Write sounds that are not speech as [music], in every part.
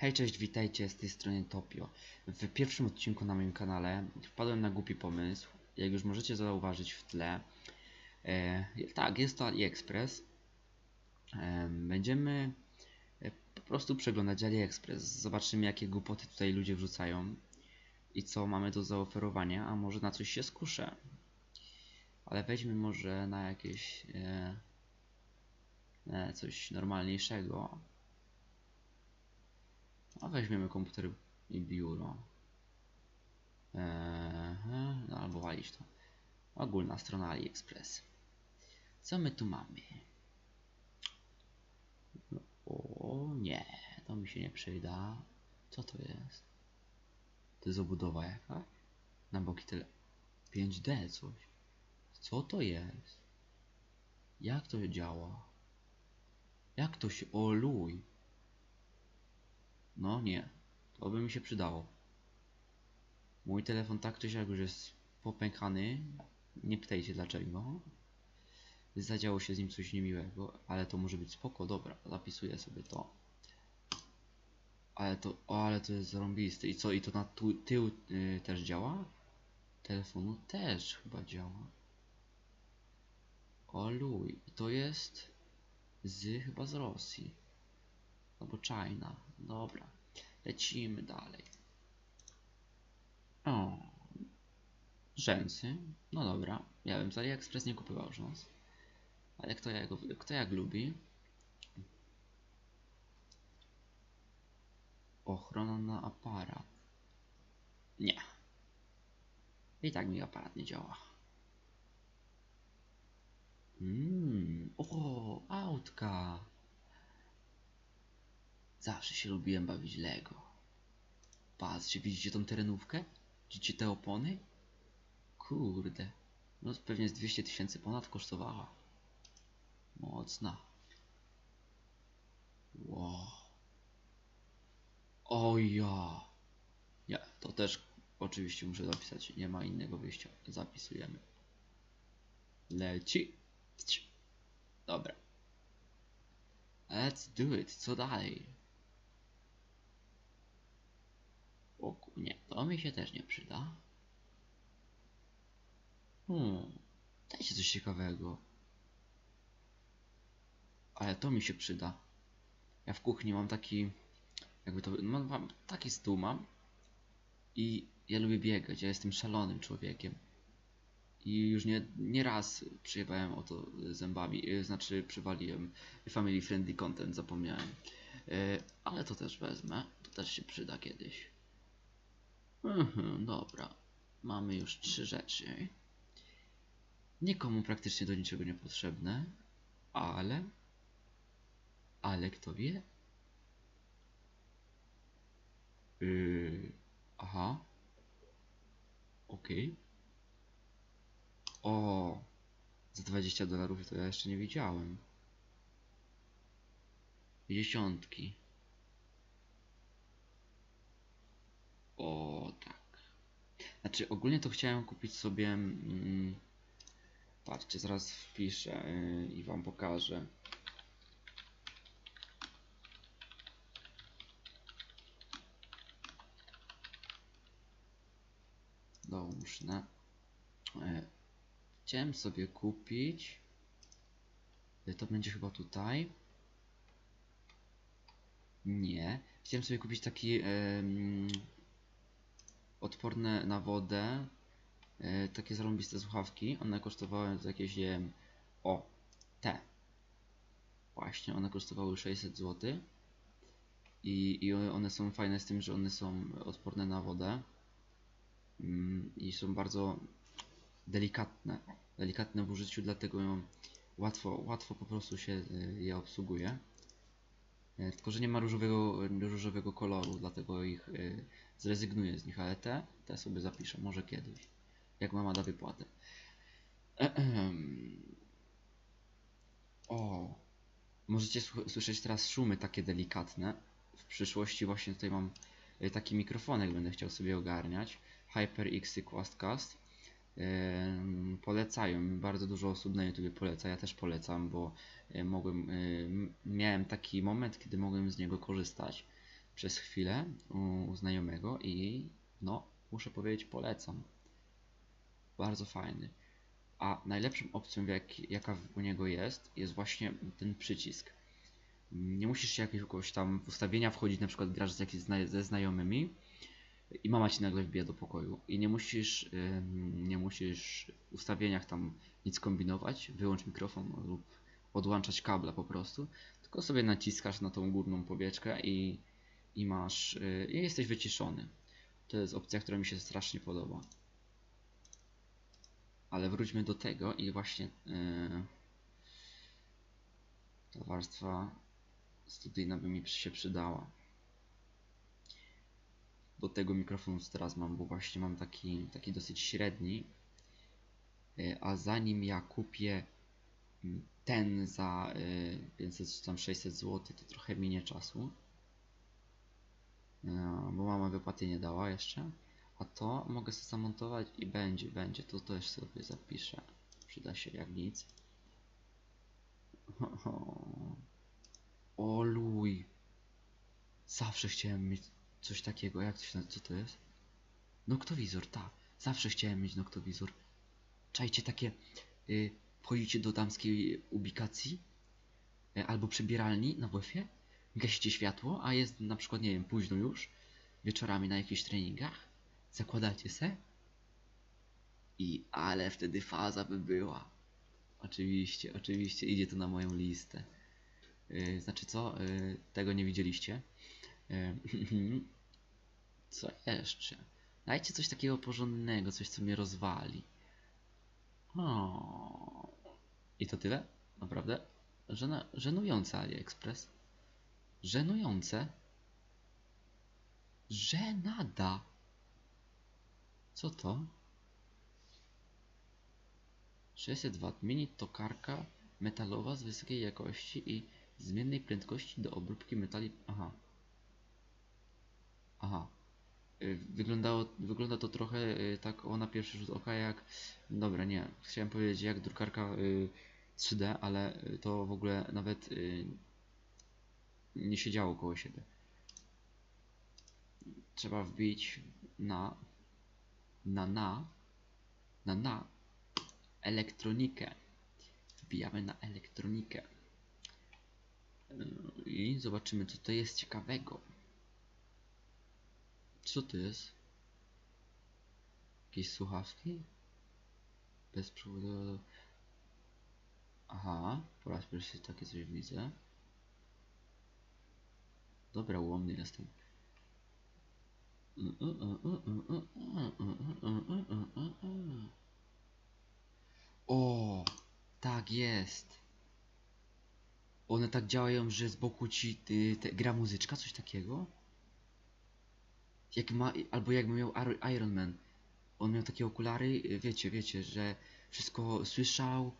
Hej, cześć, witajcie z tej strony Topio. W pierwszym odcinku na moim kanale wpadłem na głupi pomysł, jak już możecie zauważyć w tle. E, tak, jest to AliExpress. E, będziemy e, po prostu przeglądać AliExpress. Zobaczymy, jakie głupoty tutaj ludzie wrzucają i co mamy do zaoferowania, a może na coś się skuszę. Ale weźmy może na jakieś e, e, coś normalniejszego. A weźmiemy komputer i biuro. Eee, no albo walić to. Ogólna strona AliExpress. Co my tu mamy? O nie, to mi się nie przyda. Co to jest? To jest obudowa jakaś? Na boki tyle. 5D coś. Co to jest? Jak to działa? Jak to się... O luj. No nie, to by mi się przydało. Mój telefon tak czy siak już jest popękany. Nie pytajcie dlaczego. Zadziało się z nim coś niemiłego, ale to może być spoko. Dobra, zapisuję sobie to. Ale to, o, ale to jest zarąbiste. I co, i to na tu, tył y, też działa? Telefonu też chyba działa. O luj, I to jest z chyba z Rosji. China. Dobra. Lecimy dalej. O. Rzęsy. No dobra. Ja bym z AliExpress nie kupował rzęs. Ale kto jak, kto jak lubi. Ochrona na aparat. Nie. I tak mi aparat nie działa. Mmm. O, autka. Zawsze się lubiłem bawić Lego. Patrzcie, widzicie tą terenówkę? Widzicie te opony? Kurde. No pewnie z 200 tysięcy ponad kosztowała. Mocna. Wow. O ja. Nie, to też oczywiście muszę zapisać. Nie ma innego wyjścia. Zapisujemy. Leci. Dobra. Let's do it. Co dalej? Nie, to mi się też nie przyda. Hmm, dajcie coś ciekawego. Ale to mi się przyda. Ja w kuchni mam taki, jakby to, mam, mam taki stół mam i ja lubię biegać, ja jestem szalonym człowiekiem. I już nie, nie raz przyjebałem o to zębami, y, znaczy przywaliłem family friendly content, zapomniałem. Y, Ale to też wezmę, to też się przyda kiedyś. Mhm, dobra. Mamy już trzy rzeczy. Nikomu praktycznie do niczego nie potrzebne, ale. Ale kto wie? Yy, aha. Okej. O, za 20 dolarów to ja jeszcze nie widziałem. Dziesiątki. O, tak. Znaczy, ogólnie to chciałem kupić sobie. Mm, patrzcie, zaraz wpiszę yy, i wam pokażę. Dołóżne. E, Chciałem sobie kupić. To będzie chyba tutaj. Nie. Chciałem sobie kupić taki em, odporne na wodę. E, takie zarąbiste słuchawki. One kosztowały jakieś nie wiem, o te. Właśnie, one kosztowały 600 zł. I, I one są fajne z tym, że one są odporne na wodę. Mm, I są bardzo delikatne. Delikatne w użyciu, dlatego łatwo, łatwo po prostu się y, je obsługuje. E, Tylko, że nie ma różowego, różowego koloru, dlatego ich y, zrezygnuję z nich, ale te, te sobie zapiszę, może kiedyś, jak mama da wypłatę. [clears throat] O, możecie słyszeć teraz szumy takie delikatne. W przyszłości właśnie tutaj mam y, taki mikrofonek, będę chciał sobie ogarniać. HyperX Quastcast. Ym, polecają, bardzo dużo osób na YouTube poleca, ja też polecam, bo y, mogłem, m- miałem taki moment, kiedy mogłem z niego korzystać. przez chwilę u znajomego i no, muszę powiedzieć, polecam. Bardzo fajny. A najlepszą opcją, jak, jaka u niego jest, jest właśnie ten przycisk. Nie musisz się jakiegoś tam ustawienia wchodzić, na przykład grasz z jakimiś zna ze znajomymi i mama ci nagle wbija do pokoju i nie musisz, nie musisz w ustawieniach tam nic kombinować, wyłącz mikrofon lub odłączać kabla po prostu, tylko sobie naciskasz na tą górną powieczkę i, i masz, yy, i jesteś wyciszony. To jest opcja, która mi się strasznie podoba. Ale wróćmy do tego i właśnie yy, ta warstwa studyjna by mi się przydała. Do tego mikrofonu co teraz mam, bo właśnie mam taki, taki dosyć średni. Yy, A zanim ja kupię mm, ten za yy, 500 czy tam 600 zł, to trochę minie czasu. Yy, Bo mama wypłaty nie dała jeszcze. A to mogę sobie zamontować i będzie, będzie. To też sobie zapiszę. Przyda się jak nic. [laughs] O luj. Zawsze chciałem mieć coś takiego. Jak to się nazywa? Co to jest? Noktowizor, tak. Zawsze chciałem mieć noktowizor. Czajcie takie. Y, do damskiej ubikacji y, albo przebieralni na WF-ie, gasicie światło, a jest na przykład, nie wiem, późno już, wieczorami na jakichś treningach, zakładacie se i ale wtedy faza by była. Oczywiście, oczywiście idzie to na moją listę. Yy, znaczy co? Yy, tego nie widzieliście. [laughs] Co jeszcze? Dajcie coś takiego porządnego, coś co mnie rozwali. O. I to tyle? Naprawdę? Żena, żenujące AliExpress. Żenujące. Żenada. Co to? 600 W mini tokarka metalowa z wysokiej jakości i zmiennej prędkości do obróbki metali. Aha. Aha. Y, Wyglądało, wygląda to trochę y, tak o na pierwszy rzut oka jak. Dobra, nie. Chciałem powiedzieć jak drukarka y, 3D, ale y, to w ogóle nawet nie siedziało koło siebie. Trzeba wbić na na na na na elektronikę. Wbijamy na elektronikę. I zobaczymy, co to jest ciekawego. Co to jest? Jakieś słuchawki? Bezprzewodowe. Aha, po raz pierwszy takie coś widzę. Dobra, łomny jestem. O, tak jest. One tak działają, że z boku ci te, gra muzyczka, coś takiego? Jak ma, albo jakby miał Iron Man. On miał takie okulary, wiecie, wiecie, że wszystko słyszał,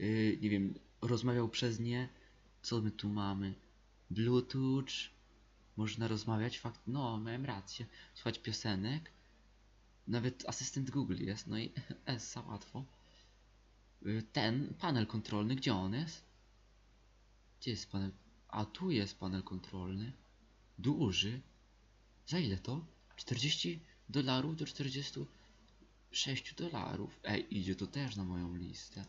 y, nie wiem, rozmawiał przez nie. Co my tu mamy? Bluetooth. Można rozmawiać, fakt, no, miałem rację. Słuchać piosenek. Nawet asystent Google jest, no i [laughs] essa łatwo. Y, Ten panel kontrolny, gdzie on jest? Gdzie jest panel? A tu jest panel kontrolny. Duży. Za ile to? 40 dolarów do 46 dolarów. Ej, idzie to też na moją listę.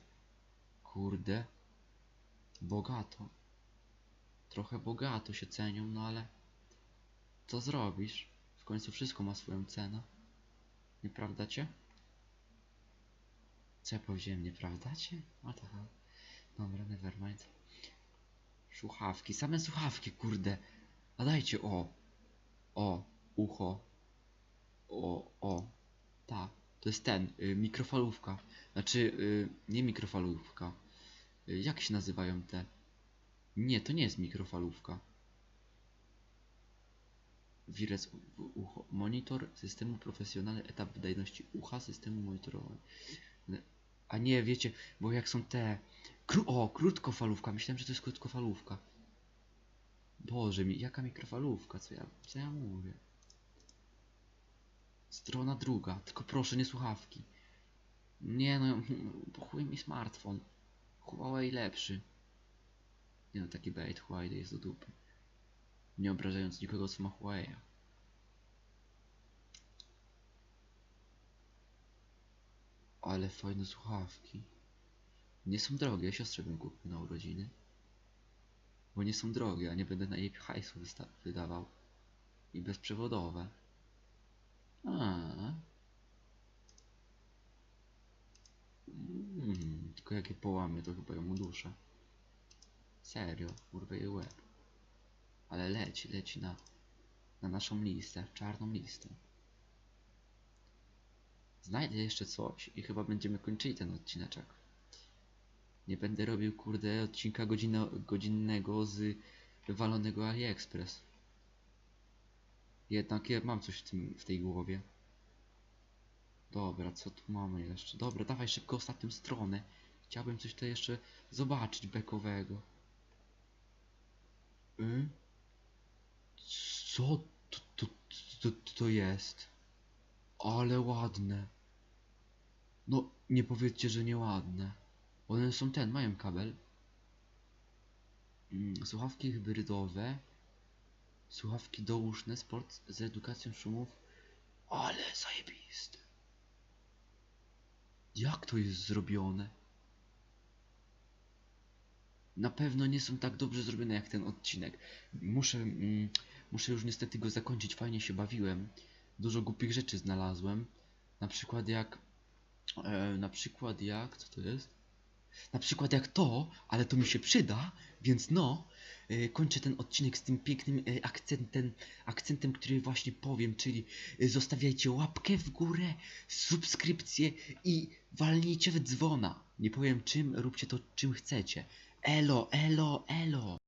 Kurde. Bogato. Trochę bogato się cenią, no ale co zrobisz? W końcu wszystko ma swoją cenę. Nieprawdacie? Co ja powiedziałem, nieprawdacie? A to Dobra, nevermind. Słuchawki, same słuchawki, kurde. A dajcie, o. O, ucho. O, o. Ta, to jest ten, y, mikrofalówka. Znaczy, y, nie mikrofalówka. Y, jak się nazywają te? Nie, to nie jest mikrofalówka. Wirec ucho. Monitor systemu profesjonalny, etap wydajności ucha systemu monitorowania. A nie, wiecie, bo jak są te... Kró o, krótkofalówka. Myślałem, że to jest krótkofalówka. Boże mi, jaka mikrofalówka? Co ja, co ja mówię? Strona druga. Tylko proszę, nie słuchawki. Nie no, po chuj mi smartfon. Huawei lepszy. Nie no, taki bait Huawei jest do dupy. Nie obrażając nikogo, co ma Huawei'a. Ale fajne słuchawki. Nie są drogie, siostrze bym kupił na urodziny. Bo nie są drogie, a nie będę na jej hajsu wydawał. I bezprzewodowe. A. Mm, tylko jak je połamię, to chyba ją uduszę. Serio, urwę jej łeb. Ale leci, leci na, na naszą listę, czarną listę. Znajdę jeszcze coś i chyba będziemy kończyli ten odcineczek. Nie będę robił, kurde, odcinka godzinnego z wywalonego AliExpress. Jednak ja mam coś w, tym, w tej głowie. Dobra, co tu mamy jeszcze? Dobra, dawaj szybko ostatnią stronę. Chciałbym coś tutaj jeszcze zobaczyć bekowego. Y? Co to, to, to, to jest? Ale ładne. No, nie powiedzcie, że nieładne. One są ten, mają kabel. Mm, Słuchawki hybrydowe. Słuchawki douszne, sport z edukacją szumów. Ale zajebiste. Jak to jest zrobione? Na pewno nie są tak dobrze zrobione jak ten odcinek. Muszę, mm, muszę już niestety go zakończyć. Fajnie się bawiłem. Dużo głupich rzeczy znalazłem. Na przykład jak. E, na przykład jak. Co to jest? Na przykład jak to, ale to mi się przyda, więc no. E, kończę ten odcinek z tym pięknym e, akcentem, akcentem, który właśnie powiem, czyli e, zostawiajcie łapkę w górę, subskrypcję i walnijcie w dzwona. Nie powiem czym, róbcie to czym chcecie. Elo, elo, elo.